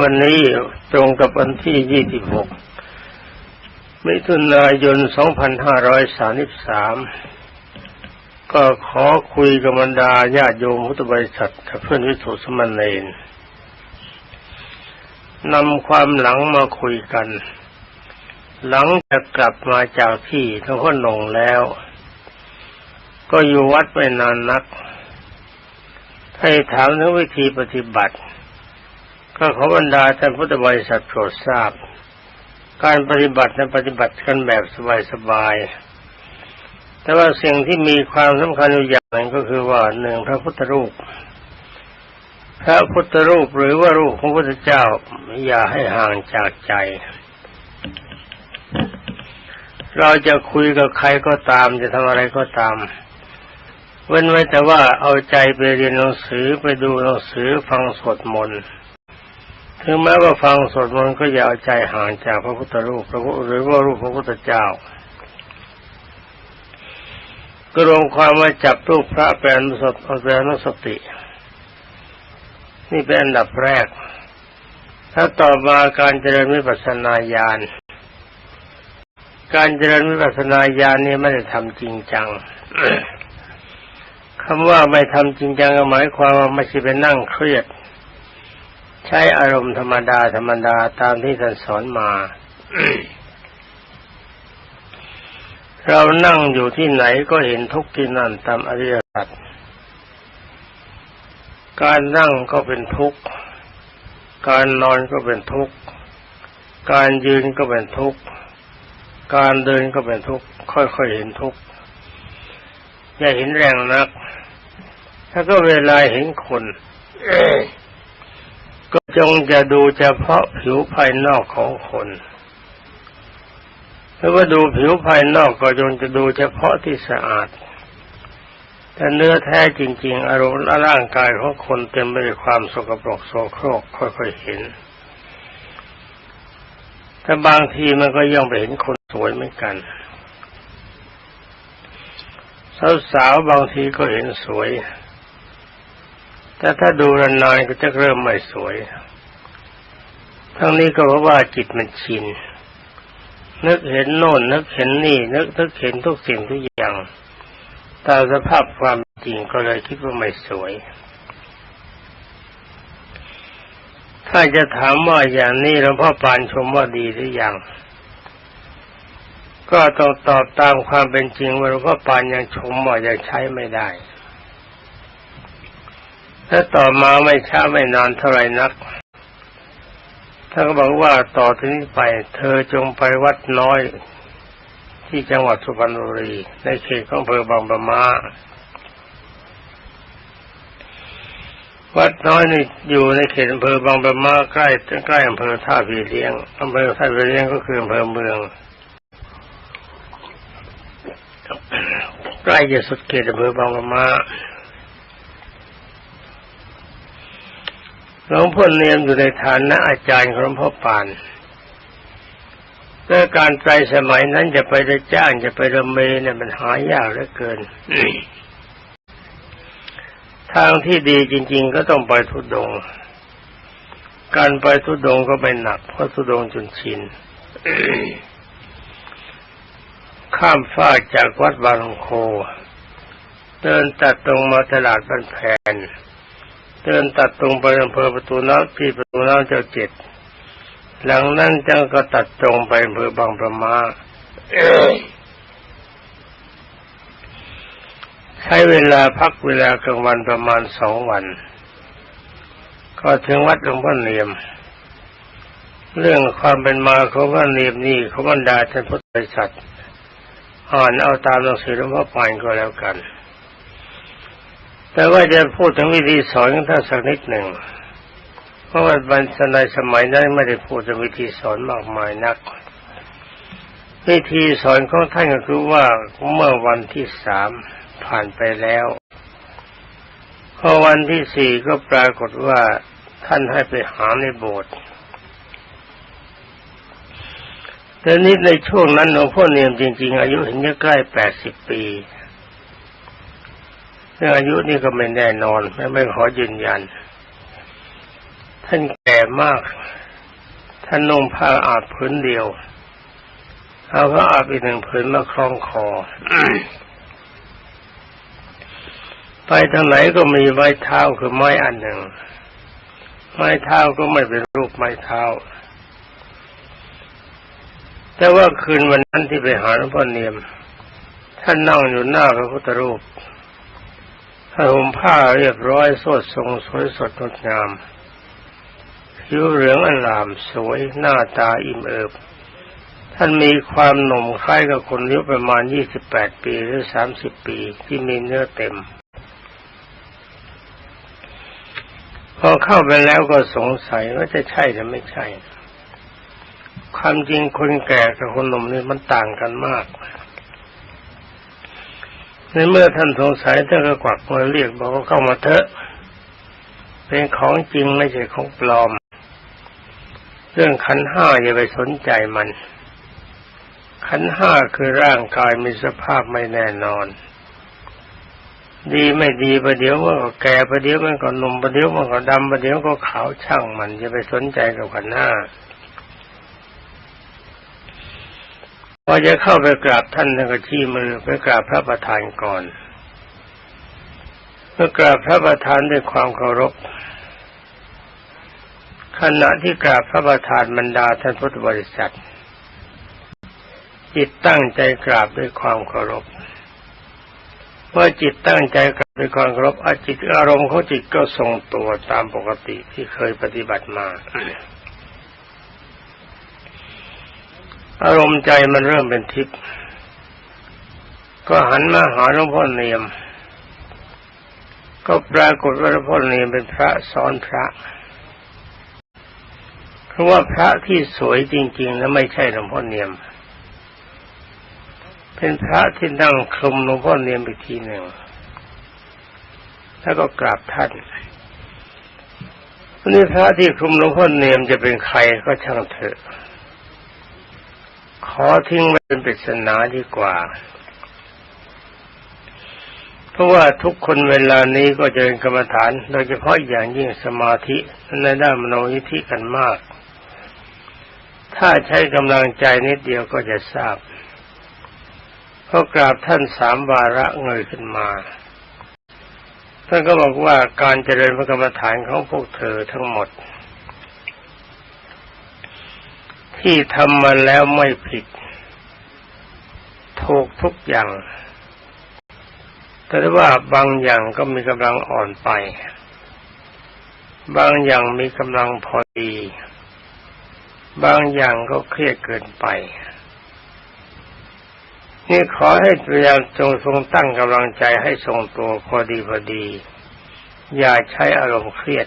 วันนี้ตรงกับวันที่ 26 มิถุนายน 2533 ก็ขอคุยกับบรรดาญาติโยมพุทธบริษัทกับเพื่อนวิถุสมณเณรนำความหลังมาคุยกัน หลังจากกลับมาจากที่ทั้งพ่อหนงแล้ว ก็อยู่วัดไม่นานนัก ให้ถามถึงวิธีปฏิบัติ ก็ขอบรรดาท่านพุทธบริษัทโปรดทราบ การปฏิบัตินั้นปฏิบัติกันแบบสบายๆแต่ว่าสิ่งที่มีความสำคัญอยู่อย่างหนึ่งก็คือว่าหนึ่งพระพุทธรูป พระพุทธรูปหรือว่ารูปของพระพุทธเจ้าอย่าให้ห่างจากใจ เราจะคุยกับใครก็ตามจะทำอะไรก็ตามเว้นไว้แต่ว่าเอาใจไปเรียนหนังสือไปดูหนังสือฟังสวดมนต์ ถึงแม้ว่าฟังสวดมนต์ก็อย่าเอาใจห่างจากพระพุทธรูปหรือว่ารูปพระพุทธเจ้า ก็รวมความว่าจับรูปพระเป็นอนุสติเป็นอนุสติ นี่เป็นอันดับแรก ถ้าต่อมาการเจริญวิปัสสนาญาณการเจริญวิปัสสนาญาณนี่ไม่ได้ทำจริงจังคำว่าไม่ทำจริงจังหมายความว่าไม่ใช่ไปนั่งเครียด ใช้อารมณ์ธรรมดาธรรมดาตามที่ท่านสอนมา เรานั่งอยู่ที่ไหนก็เห็นทุกที่นั่นตามอริยสัจการนั่งก็เป็นทุกข์ การนอนก็เป็นทุกข์ การยืนก็เป็นทุกข์ การเดินก็เป็นทุกข์ ค่อยๆเห็นทุกข์ อย่าเห็นแรงนัก ถ้าก็เวลาเห็นคน จงจะดูเฉพาะผิวภายนอกของคนถ้าว่าดูผิวภายนอกก็จงจะดูเฉพาะที่สะอาด แต่เนื้อแท้จริง ๆ อารมณ์และร่างกายของคนเต็มไปด้วยความสกปรกโสโครกค่อยๆเห็น แต่บางทีมันก็ย่อมไปเห็นคนสวยเหมือนกันสาวๆบางทีก็เห็นสวย แต่ถ้าดูนานๆก็จะเริ่มไม่สวย ทั้งนี้ก็เพราะว่าจิตมันชิน นึกเห็นโน่น นึกเห็นนี่ นึกนึกเห็นทุกสิ่งทุกอย่าง ตามสภาพความจริงก็เลยคิดว่าไม่สวย ถ้าจะถามว่าอย่างนี้หลวงพ่อปานชมว่าดีหรือยัง ก็ต้องตอบตามความเป็นจริงว่าหลวงพ่อปานยังชมว่ายังใช้ไม่ได้ ถ้าต่อมาไม่ช้าไม่นานเท่าไหร่นักท่านก็บอกว่าต่อที่นี้ไป เธอจงไปวัดน้อย ที่จังหวัดสุพรรณบุรีในเขตของอำเภอบางปะมาวัดน้อยนี่อยู่ในเขตอำเภอบางปะมาใกล้ใกล้อำเภอท่าพีเลี้ยงอำเภอท่าพีเลี้ยงก็คืออำเภอเมืองใกล้จะสุดเขตอำเภอบางปะมา หลวงพ่อเนียมอยู่ในฐานะอาจารย์ของหลวงพ่อปานแต่การไปสมัยนั้นจะไปได้จ้างจะไประเมเนี่ยมันหายากเหลือเกิน ทางที่ดีจริง ๆ ก็ต้องไปทุดง การไปทุดงก็ไปหนัก เพราะทุดงจนชินข้ามฟากจากวัดบางโค เดินตัดตรงมาตลาดบ้านแผน เดินตัดตรงไปอำเภอประตูน้ำที่ประตูน้ำเจ้าเจ็ดหลังนั้นจังก็ตัดตรงไปอำเภอบางประมาใช้เวลาพักเวลากลางวันประมาณสองวัน ก็ถึงวัดหลวงพ่อเนียม เรื่องความเป็นมาของพระเนียมนี่เขาบรรดาท่านพุทธบริษัทอ่านเอาตามหนังสือหลวงพ่อปานก็แล้วกัน แต่ว่าจะพูดถึงวิธีสอนของท่านสักนิดหนึ่ง เพราะว่าบรรในสมัยนั้นไม่ได้พูดถึงวิธีสอนมากมายนัก วิธีสอนของท่านก็คือว่าเมื่อวันที่สามผ่านไปแล้วพอวันที่สี่ก็ปรากฏว่าท่านให้ไปหาในโบสถ์แต่นี้ในช่วงนั้นหลวงพ่อเนียมจริง ๆ อายุเห็นจะใกล้แปดสิบปี เรื่องอายุนี่ก็ไม่แน่นอนไม่ไม่ขอยืนยัน ท่านแก่มาก ท่านนุ่งผ้าอาบผืนเดียวเอาผ้าอาบอีกหนึ่งผืนมาคล้องคอไปทางไหนก็มีไม้เท้าคือไม้อันหนึ่ง ไม้เท้าก็ไม่เป็นรูปไม้เท้า แต่ว่าคืนวันนั้นที่ไปหาหลวงพ่อเนียม ท่านนั่งอยู่หน้าพระพุทธรูป ถ้าห่มผ้าเรียบร้อยสดทรงสวยสดงดงาม ผิวเหลืองอลามสวยหน้าตาอิ่มเอิบ ท่านมีความหนุ่มคล้ายกับคนอายุประมาณยี่สิบแปดปีหรือสามสิบปีที่มีเนื้อเต็ม พอเข้าไปแล้วก็สงสัยว่าจะใช่หรือไม่ใช่ ความจริงคนแก่กับคนหนุ่มนี่มันต่างกันมาก ในเมื่อท่านสงสัยท่านก็กวักมือเรียกบอกว่าเข้ามาเถอะ เป็นของจริงไม่ใช่ของปลอม เรื่องขันห้าอย่าไปสนใจมัน ขันห้าคือร่างกายมีสภาพไม่แน่นอน ดีไม่ดีประเดี๋ยวมันก็แก่ประเดี๋ยวมันก็หนุ่มประเดี๋ยวมันก็ดำประเดี๋ยวก็ขาวช่างมันอย่าไปสนใจกับขันห้า พอจะเข้าไปกราบท่านท่านก็ชี้มือไปกราบพระประธานก่อนเมื่อกราบพระประธานด้วยความเคารพขณะที่กราบพระประธานบรรดาท่านพุทธบริษัทจิตตั้งใจกราบด้วยความเคารพเมื่อจิตตั้งใจกราบด้วยความเคารพอาจิตอารมณ์ของจิตก็ทรงตัวตามปกติที่เคยปฏิบัติมา อารมณ์ใจมันเริ่มเป็นทิพย์ก็หันมาหาหลวงพ่อเนียม ก็ปรากฏว่าหลวงพ่อเนียมเป็นพระสอนพระเพราะว่าพระที่สวยจริงๆแล้วไม่ใช่หลวงพ่อเนียม เป็นพระที่นั่งคลุมหลวงพ่อเนียมอีกทีหนึ่งแล้วก็กราบท่านนนี้พระที่คลุมหลวงพ่อเนียมจะเป็นใครก็ช่างเถอะ อทิ้งไว้เป็นปริศนาดีกว่า เพราะว่าทุกคนเวลานี้ก็จะเป็นกรรมฐาน โดยเฉพาะอย่างยิ่งสมาธิในด้านมโนยิธิกันมาก ถ้าใช้กำลังใจนิดเดียวก็จะทราบพอกราบท่านสามวาระเงยขึ้นมา ท่านก็บอกว่าการเจริญพระกรรมฐานของพวกเธอทั้งหมด ที่ทำมาแล้วไม่ผิด ถูกทุกอย่าง แต่ว่าบางอย่างก็มีกำลังอ่อนไป บางอย่างมีกำลังพอดี บางอย่างก็เครียดเกินไปนี่ขอให้พยายามจงทรงตั้งกำลังใจให้ทรงตัวพอดีพอดี อย่าใช้อารมณ์เครียด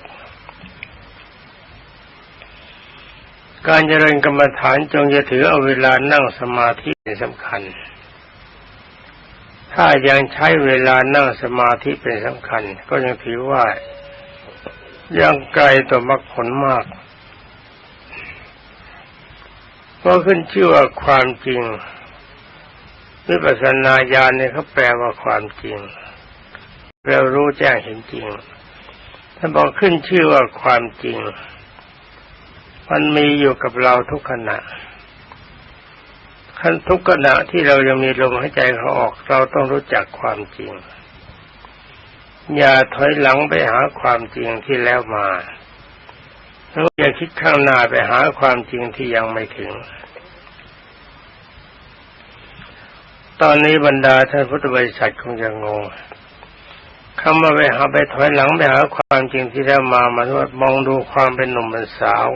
การเจริญกรรมฐานจงจะถือเอาเวลานั่งสมาธิเป็นสำคัญ ถ้ายังใช้เวลานั่งสมาธิเป็นสำคัญ ก็ยังถือว่ายังไกลต่อมรรคผลมากเพราะขึ้นชื่อว่าความจริงวิปัสสนาญาณเนี่ยเขาแปลว่าความจริงเรารู้แจ้งเห็นจริง ถ้าบอกขึ้นชื่อว่าความจริง มันมีอยู่กับเราทุกขณะขั้นทุกขณะที่เรายังมีลมหายใจเขาออก เราต้องรู้จักความจริง อย่าถอยหลังไปหาความจริงที่แล้วมาแล้วอย่าคิดข้างหน้าไปหาความจริงที่ยังไม่ถึง ตอนนี้บรรดาท่านพุทธบริษัทคงจะงงคำว่าไปหาไปถอยหลังไปหาความจริงที่แล้วมามันว่ามองดูความเป็นหนุ่มเป็นสาว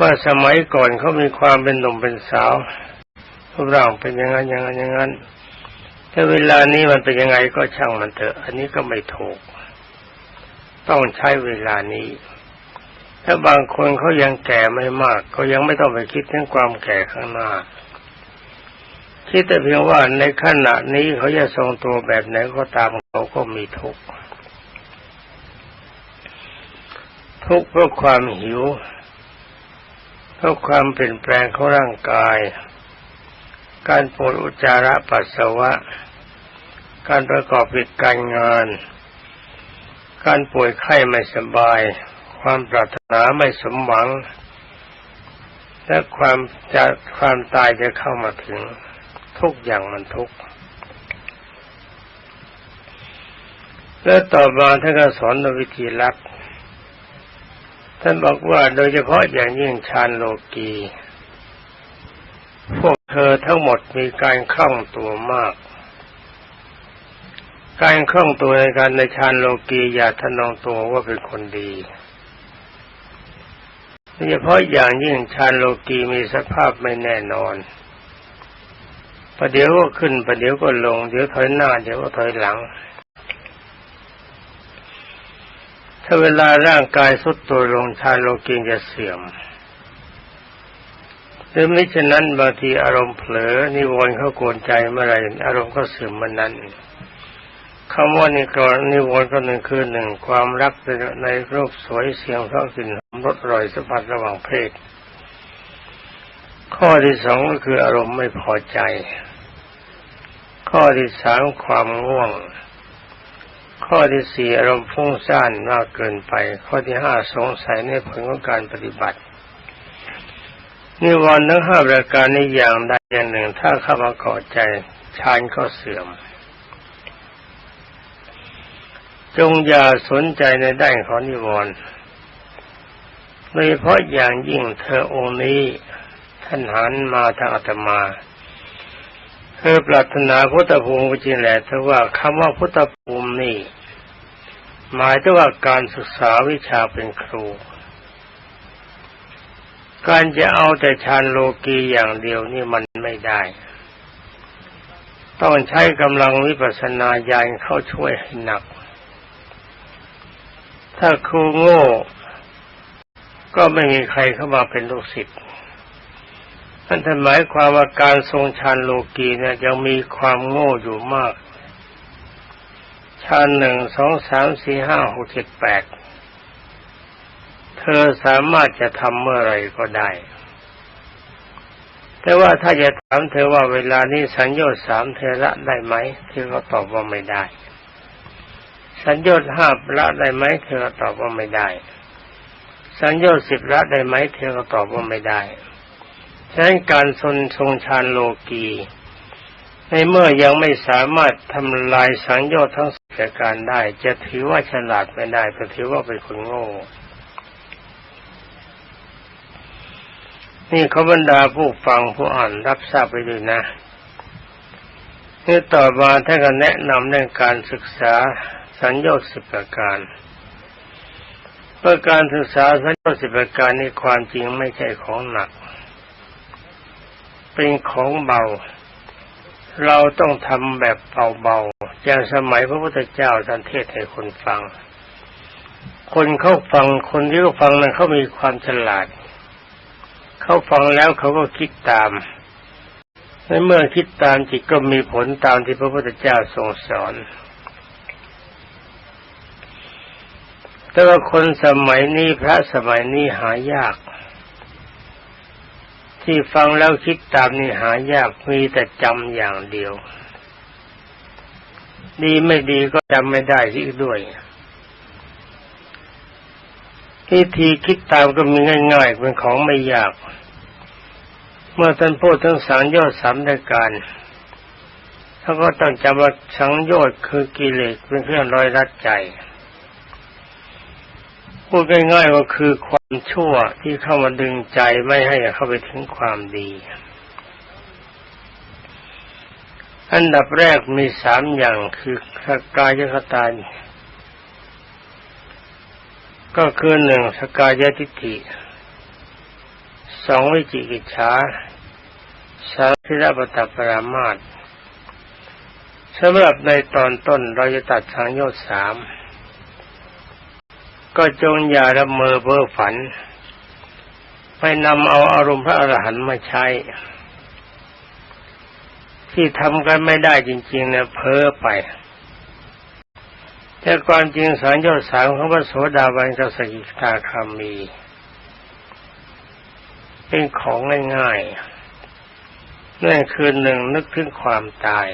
ว่าสมัยก่อนเขามีความเป็นหนุ่มเป็นสาวรูปร่างเป็นอย่างนั้นอย่างนั้นอย่างนั้นถ้าเวลานี้มันเป็นยังไงก็ช่างมันเถอะ อันนี้ก็ไม่ถูก ต้องใช้เวลานี้ ถ้าบางคนเขายังแก่ไม่มากเขายังไม่ต้องไปคิดถึงความแก่ข้างหน้าคิดแต่เพียงว่าในขณะนี้เขาจะทรงตัวแบบไหนก็ตามเขาก็มีทุกข์ทุกข์เพราะความหิว เพราะความเปลี่ยนแปลงของร่างกาย การปวดอุจจาระปัสสาวะ การประกอบกิจการงาน การป่วยไข้ไม่สบาย ความปรารถนาไม่สมหวัง และความจะความตายจะเข้ามาถึง ทุกอย่างมันทุกข์แล้วต่อมาท่านก็สอนวิธีลับ ท่านบอกว่าโดยเฉพาะอย่างยิ่งฌานโลกี พวกเธอทั้งหมดมีการคล่องตัวมาก การคล่องตัวในการในฌานโลกีอย่าทนองตัวว่าเป็นคนดีโดยเฉพาะอย่างยิ่งฌานโลกีมีสภาพไม่แน่นอนประเดี๋ยวก็ขึ้นประเดี๋ยวก็ลง เดี๋ยวถอยหน้า เดี๋ยวก็ถอยหลัง ถ้าเวลาร่างกายสุดตัวลงฌานโลกีจะเสื่อมหรือไม่เช่นนั้นบางทีอารมณ์เผลอนิวรณ์เข้ากวนใจเมื่อไรอารมณ์ก็เสื่อมมันนั้นคำว่านิกรนิวรณ์ก็หนึ่งคือหนึ่งความรักในรูปสวยเสียงเพราะกลิ่นรสอร่อยสัมผัสระหว่างเพศ ข้อที่สองก็คืออารมณ์ไม่พอใจ ข้อที่สามความง่วง ข้อที่สี่อารมณ์ฟุ้งซ่านมากเกินไป ข้อที่ห้าสงสัยในผลของการปฏิบัตินิวรณ์ทั้งห้าประการในอย่างใดอย่างหนึ่ง ถ้าเข้ามาก่อใจฌานก็เสื่อม จงอย่าสนใจในด้านของนิวรณ์โดยเฉพาะอย่างยิ่งเธอองค์นี้ท่านหันมาทางอาตมา เธอปรารถนาพุทธภูมิจริงแหละแต่ว่าคำว่าพุทธภูมินี่ หมายถึงว่าการศึกษาวิชาเป็นครู การจะเอาแต่ฌานโลกีอย่างเดียวนี่มันไม่ได้ ต้องใช้กำลังวิปัสสนาญาณเข้าช่วยให้หนัก ถ้าครูโง่ ก็ไม่มีใครเข้ามาเป็นลูกศิษย์ นั่นหมายความว่าการทรงฌานโลกีเนี่ยยังมีความโง่อยู่มากฌานหนึ่งสองสามสี่ห้าหกเจ็ดแปดเธอสามารถจะทำเมื่อไรก็ได้ แต่ว่าถ้าจะถามเธอว่าเวลานี้สัญญาสามเธอละได้ไหม เธอก็ตอบว่าไม่ได้ สัญญาห้าละได้ไหม เธอก็ตอบว่าไม่ได้ สัญญาสิบละได้ไหม เธอก็ตอบว่าไม่ได้ ฉะนั้นการทรงทรงฌานโลกีในเมื่อยังไม่สามารถทำลายสังโยชน์ทั้งสิบประการได้ จะถือว่าฉลาดไม่ได้จะถือว่าเป็นคนโง่ นี่เขาบรรดาผู้ฟังผู้อ่านรับทราบไปด้วยนะนี่ต่อมาท่านก็แนะนำเรื่องการศึกษาสัญญาสิบประการเพื่อการศึกษาสัญญาสิบประการนี่ความจริงไม่ใช่ของหนัก เป็นของเบา เราต้องทำแบบเบาๆอย่างสมัยพระพุทธเจ้าท่านเทศให้คนฟัง คนเขาฟังคนที่เขาฟังนั้นเขามีความฉลาด เขาฟังแล้วเขาก็คิดตามในเมื่อคิดตามจิตก็มีผลตามที่พระพุทธเจ้าทรงสอน แต่ว่าคนสมัยนี้พระสมัยนี้หายาก ที่ฟังแล้วคิดตามนี่หายากมีแต่จำอย่างเดียว ดีไม่ดีก็จำไม่ได้ที่ด้วยวิธีคิดตามก็มีง่ายๆเป็นของไม่ยาก เมื่อท่านพูดทั้งสังโยชน์สามรายการท่านก็ต้องจำว่าสังโยชน์คือกิเลสเป็นเครื่องร้อยรัดใจ พูดง่ายๆว่าคือความชั่วที่เข้ามาดึงใจไม่ให้เข้าไปถึงความดี อันดับแรกมีสามอย่างคือสกายคตาก็คือหนึ่งสกายทิฏฐิสองวิจิกิจฉาสามพิรปตปรามาตสำหรับในตอนต้นเราจะตัดทางโยชสาม ก็จงอย่าละเมอเพ้อฝัน ไปนำเอาอารมณ์พระอรหันต์มาใช้ ที่ทำกันไม่ได้จริงๆเนี่ยเพ้อไปแต่ความจริงสารยอดสามของพระโสดาบันกับสกิทาคามี เป็นของง่ายๆนั่นคือหนึ่งนึกถึงความตาย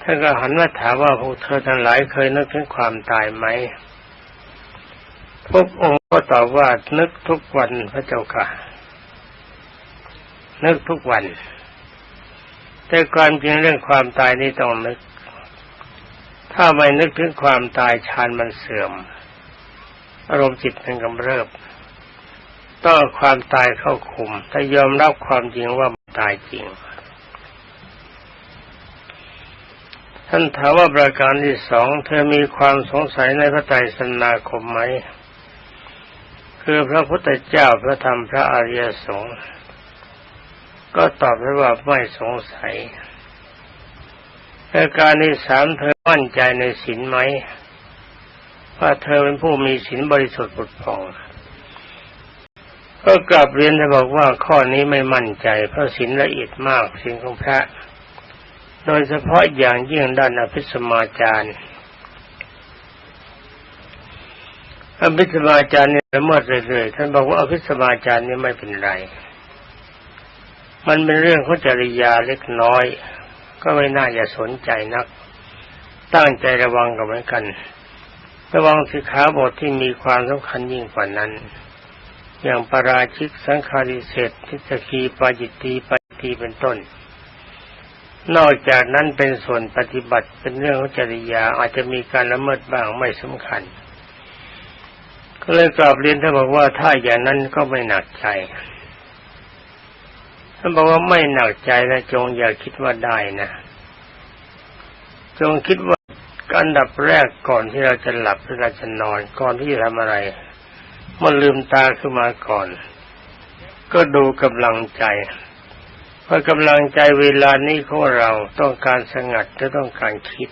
ท่านก็หันมาถามว่าพวกเธอทั้งหลายเคยนึกถึงความตายไหม ทุกองค์ก็ตอบว่านึกทุกวันพระเจ้าค่ะ นึกทุกวัน แต่ความจริงเรื่องความตายนี่ต้องนึก ถ้าไม่นึกถึงความตายฌานมันเสื่อม อารมณ์จิตมันกำเริบต้องความตายเข้าคุม ถ้ายอมรับความจริงว่าตายจริง ท่านถามว่าประการที่สอง เธอมีความสงสัยในพระไตรสนาคมไหม คือพระพุทธเจ้าพระธรรมพระอริยสงฆ์ก็ตอบไปว่าไม่สงสัยประการที่สามเธอมั่นใจในศีลไหมว่าเธอเป็นผู้มีศีลบริสุทธิ์ปุดผ่อง ก็กลับเรียนจะบอกว่าข้อนี้ไม่มั่นใจ เพราะศีลละเอียดมากศีลของพระ โดยเฉพาะอย่างยิ่งด้านอภิสมาจารย์ อภิสมาจารเนี่ยละเมิดเรื่อยๆท่านบอกว่าอภิสมาจารย์นี่ไม่เป็นไร มันเป็นเรื่องของจริยาเล็กน้อย ก็ไม่น่าจะสนใจนัก ตั้งใจระวังกันเหมือนกัน ระวังสิขาบทที่มีความสำคัญยิ่งกว่านั้น อย่างปราชิกสังคาริเศษทิสกีปาจิตตีปาจิตตีเป็นต้น นอกจากนั้นเป็นส่วนปฏิบัติเป็นเรื่องของจริยาอาจจะมีการละเมิดบ้างไม่สำคัญ เลยกราบเรียนท่านบอกว่าถ้าอย่างนั้นก็ไม่หนักใจท่านบอกว่าไม่หนักใจนะจงอย่าคิดว่าได้นะจงคิดว่าอันดับแรกก่อนที่เราจะหลับหรือเราจะนอนก่อนที่จะทำอะไรมื่อลืมตาขึ้นมาก่อน ก็ดูกำลังใจเพราะกำลังใจเวลานี้ของเราต้องการสงัดจะต้องการคิด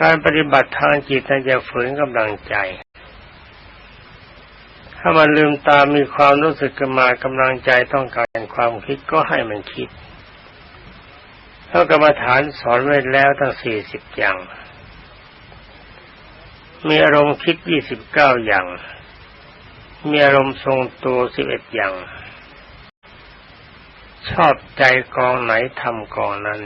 การปฏิบัติทางจิตนั้นจะฝืนกำลังใจ ถ้ามันลืมตามีความรู้สึกขึ้นมากำลังใจต้องการความคิดก็ให้มันคิดเท่ากรรมฐานสอนไว้แล้วตั้งสี่สิบอย่าง มีอารมณ์คิดยี่สิบเก้าอย่าง มีอารมณ์ทรงตัวสิบเอ็ดอย่าง ชอบใจกองไหนทำกองนั้น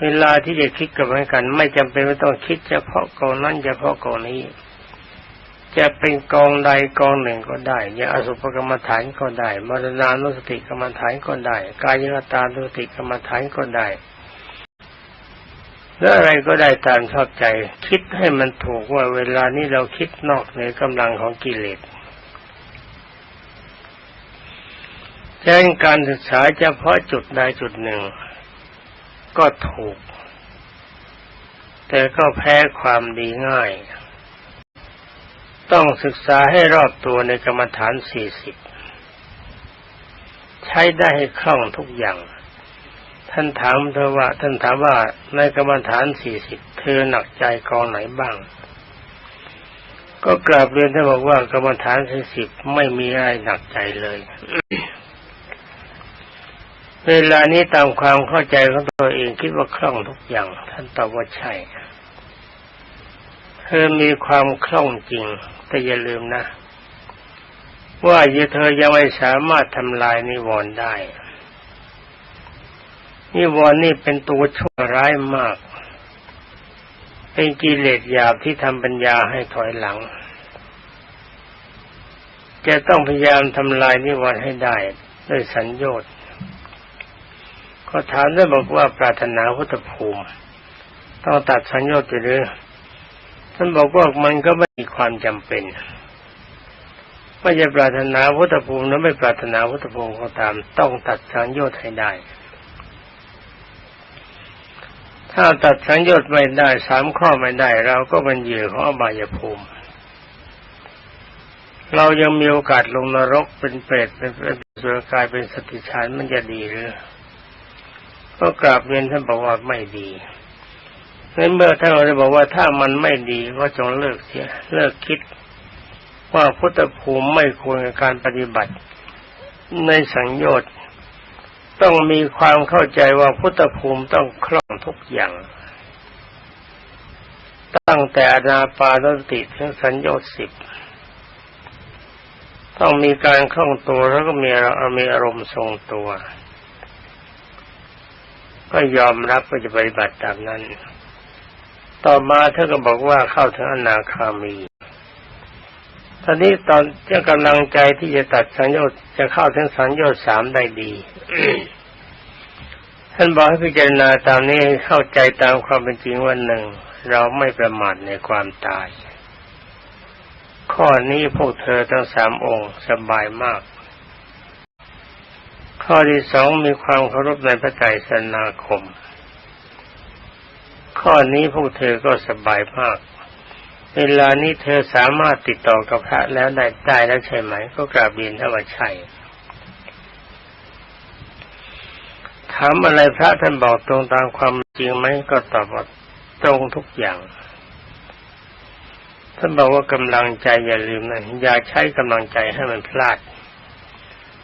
เวลาที่จะคิดกับเหมือนกัน ไม่จำเป็นไม่ต้องคิดเฉพาะกองนั้นเฉพาะกองนี้ จะเป็นกองใดกองหนึ่งก็ได้อย่างอสุภกรรมฐานก็ได้มรณานุสติกรรมฐานก็ได้ กายกตานุสติกรรมฐานก็ได้แล้วอะไรก็ได้ตามชอบใจ คิดให้มันถูกว่าเวลานี้เราคิดนอกเหนือกำลังของกิเลสฉะนั้นการศึกษาเฉพาะจุดใดจุดหนึ่ง ก็ถูก แต่ก็แพ้ความดีง่าย ต้องศึกษาให้รอบตัวในกรรมฐานสี่สิบใช้ได้ให้คล่องทุกอย่าง ท่านถามเธอว่า ท่านถามว่าในกรรมฐานสี่สิบเธอหนักใจกองไหนบ้าง ก็กราบเรียนท่านบอกว่ากรรมฐานสี่สิบไม่มีอะไรหนักใจเลย เวลานี้ตามความเข้าใจของตัวเองคิดว่าคล่องทุกอย่าง ท่านตอบว่าใช่ เธอมีความคล่องจริง แต่อย่าลืมนะ ว่าเธอยังไม่สามารถทำลายนิวรณ์ได้ นิวรณ์นี่เป็นตัวชั่วร้ายมาก เป็นกิเลสหยาบที่ทำปัญญาให้ถอยหลังจะต้องพยายามทำลายนิวรณ์ให้ได้ ด้วยสัญญา์ ก็ถามได้บอกว่าปรารถนาพุทธภูมิ ต้องตัดสัญญาไปหรือ ท่านบอกว่ามันก็ไม่มีความจำเป็นไม่จะปรารถนาพุทธภูมินั้นไม่ปรารถนาพุทธภูมิก็ตาม ต้องตัดสัญญาตให้ได้ ถ้าตัดสัญญาตไม่ได้สามข้อไม่ได้ เราก็เป็นเหยื่อของอบายภูมิเรายังมีโอกาสลงนรกเป็นเปรตเป็นเป็นสุรกายเป็นสติชานมันจะดีหรือ ก็กราบเรียนท่านบอกว่าไม่ดีในเมื่อท่านเราบอกว่าถ้ามันไม่ดีก็จงเลิกเสียเลิกคิดว่าพุทธภูมิไม่ควรกับการปฏิบัติ ในสังโยชน์ต้องมีความเข้าใจว่าพุทธภูมิต้องคล่องทุกอย่าง ตั้งแต่อนาปานสติถึงสัญญาสิบต้องมีการคล่องตัวแล้วก็มีมีอารมณ์ทรงตัว ก็ยอมรับก็จะปฏิบัติตามนั้น ต่อมาท่านก็บอกว่าเข้าถึงอนาคามีตอนนี้ตอนที่กำลังใจที่จะตัดสัญญาจะเข้าถึงสัญญาสามได้ดีท่านบอกให้พิจารณาตามนี้ให้เข้าใจตามความเป็นจริงว่าหนึ่ง เราไม่ประมาทในความตาย ข้อนี้พวกเธอทั้งสามองค์สบายมาก ข้อที่สองมีความเคารพในพระไตรสนาคม ข้อนี้พวกเธอก็สบายมาก เวลานี้เธอสามารถติดต่อกับพระแล้วได้ได้แล้วใช่ไหม ก็กราบเรียนถ้าว่าใช่ถามอะไรพระท่านบอกตรงตามความจริงไหมก็ตอบว่าตรงทุกอย่างท่านบอกว่ากำลังใจอย่าลืมนะอย่าใช้กำลังใจให้มันพลาด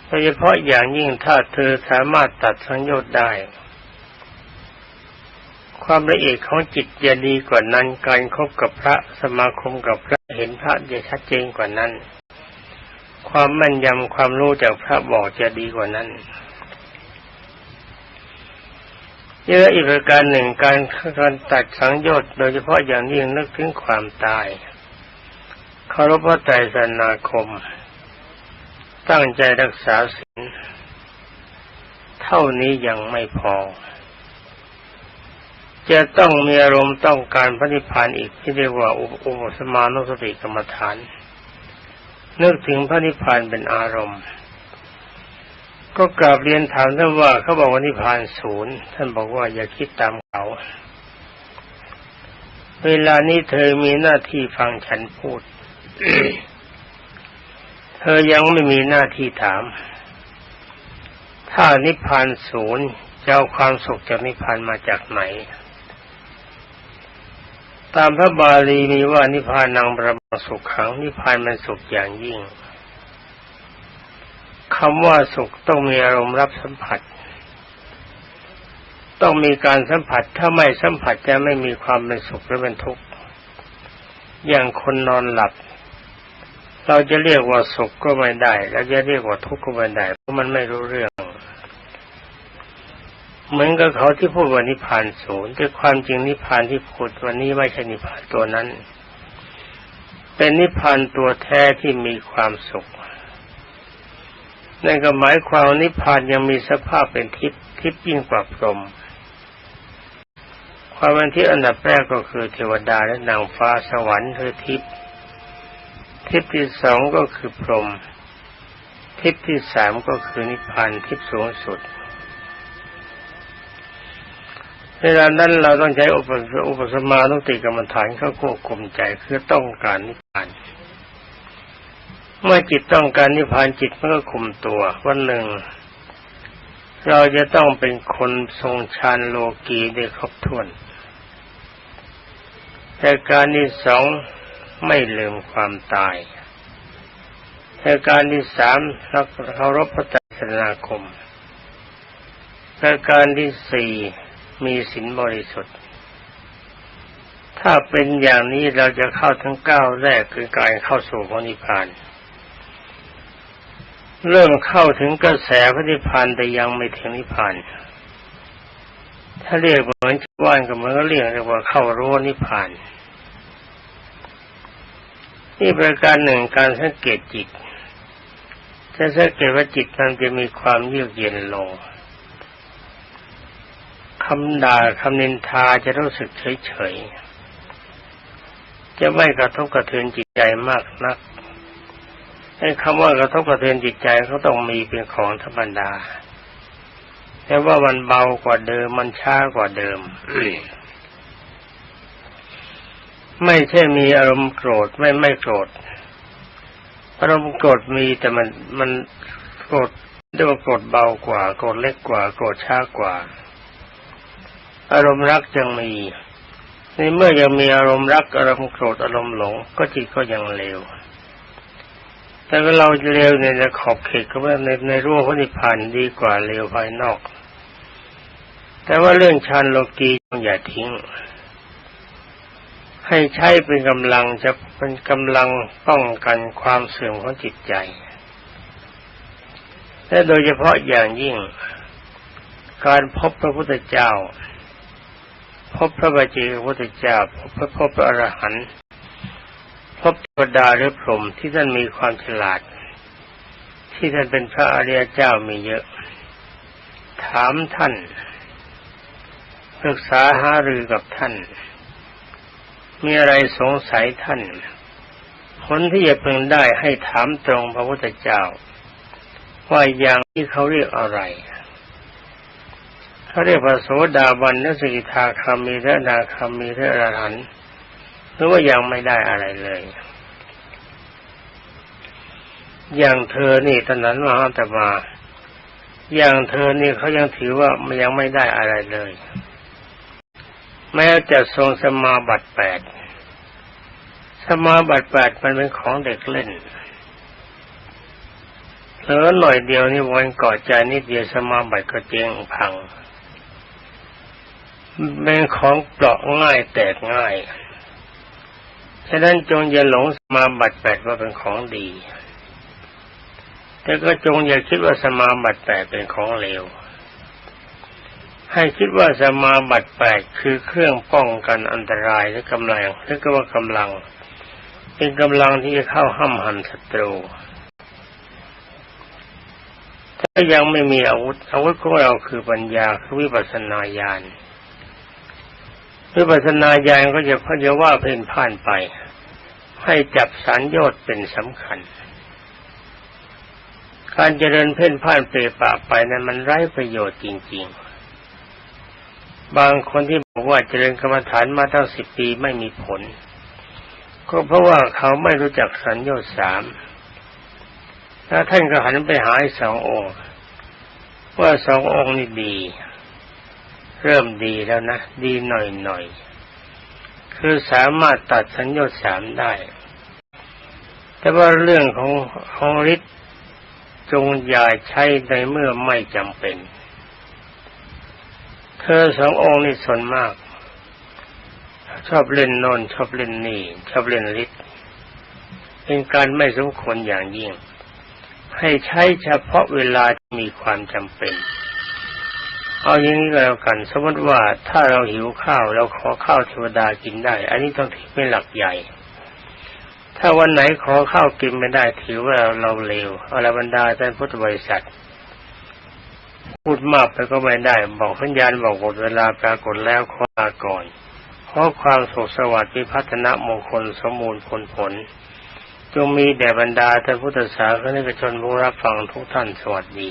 โดยเฉพาะอย่างยิ่งถ้าเธอสามารถตัดสังโยชน์ได้ ความละเอียดของจิตจะดีกว่านั้น การคบกับพระสมาคมกับพระเห็นพระจะชัดเจนกว่านั้น ความแม่นยำความรู้จากพระบอกจะดีกว่านั้นเยอะอีกประการหนึ่งการการตัดสังโยชน์โดยเฉพาะอย่างยิ่งนึกถึงความตายเคารพพระไตรสรณาคม ตั้งใจรักษาศีลเท่านี้ยังไม่พอ จะต้องมีอารมณ์ต้องการพระนิพพานอีกที่เรียกว่าอุปอุปสมานุสติกรรมฐาน นึกถึงพระนิพพานเป็นอารมณ์ ก็กราบเรียนถามท่านว่าเขาบอกว่านิพพานศูนย์ท่านบอกว่าอย่าคิดตามเขา เวลานี้เธอมีหน้าที่ฟังฉันพูด เธอยังไม่มีหน้าที่ถาม ถ้านิพพานศูนย์จะเอาความสุขจากนิพพานมาจากไหน ตามพระบาลีมีว่านิพพานังประมังสุขขัง นิพพานมันสุขอย่างยิ่งคำว่าสุขต้องมีอารมณ์รับสัมผัส ต้องมีการสัมผัสถ้าไม่สัมผัสจะไม่มีความเป็นสุขหรือเป็นทุกข์อย่างคนนอนหลับ เราจะเรียกว่าสุขก็ไม่ได้เราจะเรียกว่าทุกข์ก็ไม่ได้เพราะมันไม่รู้เรื่อง เหมือนกับเขาที่พูดว่านิพพานศูนย์แต่ความจริงนิพพานที่พูดวันนี้ไม่ใช่นิพพานตัวนั้น เป็นนิพพานตัวแท้ที่มีความสุขนั่นก็หมายความนิพพานยังมีสภาพเป็นทิพย์ทิพย์ยิ่งกว่าพรหมความเป็นที่อันดับแรกก็คือเทวดาและนางฟ้าสวรรค์คือทิพย์ ทิพย์ที่สองก็คือพรหมทิพย์ที่สามก็คือนิพพานทิพย์สูงสุดเวลานั้นเราต้องใช้อุปอุปสมานุติกรรมฐานเข้าควบคุมใจคือต้องการนิพพาน เมื่อจิตต้องการนิพพานจิตมันก็คุมตัววันหนึ่ง เราจะต้องเป็นคนทรงฌานโลกีได้ครบถ้วนแต่การที่สอง ไม่ลืมความตายแต่การที่สามรักเคารพพระไตรสรณาคมแต่การที่สี่มีศีลบริสุทธิ์ ถ้าเป็นอย่างนี้เราจะเข้าทั้งเก้าแรกคือการเข้าสู่พระนิพพาน เริ่มเข้าถึงกระแสพระนิพพานแต่ยังไม่ถึงนิพพาน ถ้าเรียกเหมือนชาวบ้านก็เหมือนก็เรียกว่าเข้ารั้วนิพพาน นี่ประการหนึ่งการสังเกตจิต จะสังเกตว่าจิตมันจะมีความเยือกเย็นลงคำด่าคำนินทาจะรู้สึกเฉยๆจะไม่กระทบกระเทือนจิตใจมากนักไอ้คำว่ากระทบกระเทือนจิตใจเขาต้องมีเป็นของธรรมดาแต่ว่ามันเบากว่าเดิมมันช้ากว่าเดิม ไม่ใช่มีอารมณ์โกรธไม่ไม่โกรธอารมณ์โกรธมีแต่มันมันโกรธเรียกว่าโกรธเบากว่า โกรธเล็กกว่า โกรธช้ากว่า อารมณ์รักยังมีในเมื่อยังมีอารมณ์รักอารมณ์โกรธอารมณ์หลง ก็จิตก็ยังเลวแต่เราจะเลวในในขอบเขตก็ว่าในในรั้วพระนิพพานดีกว่าเลวภายนอก แต่ว่าเรื่องฌานโลกีอย่าทิ้ง ให้ใช้เป็นกำลังจะเป็นกำลังป้องกันความเสื่อมของจิตใจ และโดยเฉพาะอย่างยิ่ง การพบพระพุทธเจ้า พบพระบัจจกพุทธเจ้า พบพระพบพระอรหันต์พบเทวดาหรือพรหมที่ท่านมีความฉลาด ที่ท่านเป็นพระอริยเจ้ามีเยอะ ถามท่านปรึกษาหารือกับท่าน มีอะไรสงสัยท่านผลที่จะพึงได้ให้ถามตรงพระพุทธเจ้า ว่าอย่างที่เขาเรียกอะไรเขาเรียกพระโสดาบันนสกิทาคามีและนาคามีและอรหันต์หรือว่ายังไม่ได้อะไรเลย อย่างเธอนี่ตอนนั้นมาแต่มา อย่างเธอนี่เขายังถือว่ามันยังไม่ได้อะไรเลย แม้จะทรงสมาบัติแปดสมาบัติแปดมันเป็นของเด็กเล่นเผลอหน่อยเดียวนี่วันก่อใจนิดเดียวสมาบัติก็เจ๊งพังเป็นของเปราะง่ายแตกง่ายฉะนั้นจงอย่าหลงสมาบัติแปดว่าเป็นของดีแต่ก็จงอย่าคิดว่าสมาบัติแปดเป็นของเลว ให้คิดว่าสมาบัติแปดคือเครื่องป้องกันอันตรายและกำลังหรือก็ว่ากำลัง เป็นกำลังที่จะเข้าห้ำหันศัตรู ถ้ายังไม่มีอาวุธ อาวุธของเราคือปัญญาคือวิปัสสนาญาณวิปัสสนาญาณก็จะพจะว่าเพ่นพ่านไป ให้จับสัญญอดเป็นสำคัญการเจริญเพ่นพ่านเปรปะไปนั้นมันไร้ประโยชน์จริง ๆ บางคนที่บอกว่าเจริญกรรมฐานมาตั้งสิบปีไม่มีผล ก็เพราะว่าเขาไม่รู้จักสัญญาสามแล้วท่านก็หันไปหาสององค์ว่าสององค์นี่ดี เริ่มดีแล้วนะ ดีหน่อยหน่อยคือสามารถตัดสัญญาสามได้ แต่ว่าเรื่องของของฤทธิ์จงอย่าใช้ในเมื่อไม่จำเป็น เธอสององค์นี่สนมาก ชอบเล่นโนนชอบเล่นนี่ ชอบเล่นฤทธิ์เป็นการไม่สมควรอย่างยิ่ง ให้ใช้เฉพาะเวลาที่มีความจำเป็น เอาอย่างนี้ก็แล้วกัน สมมติว่าถ้าเราหิวข้าวเราขอข้าวเทวดากินได้ อันนี้ต้องถือเป็นหลักใหญ่ ถ้าวันไหนขอข้าวกินไม่ได้ถือว่าเราเลวอรบรรดาท่านพุทธบริษัท พูดมากไปก็ไม่ได้ บอกสัญญาณบอกหมดเวลาปรากฏแล้วขอลาก่อนขอความสุขสวัสดิ์พิพัฒนมงคลสมบูรณ์ผลผล จงมีแด่บรรดาท่านพุทธศาสนิกชนผู้รับฟังทุกท่านสวัสดี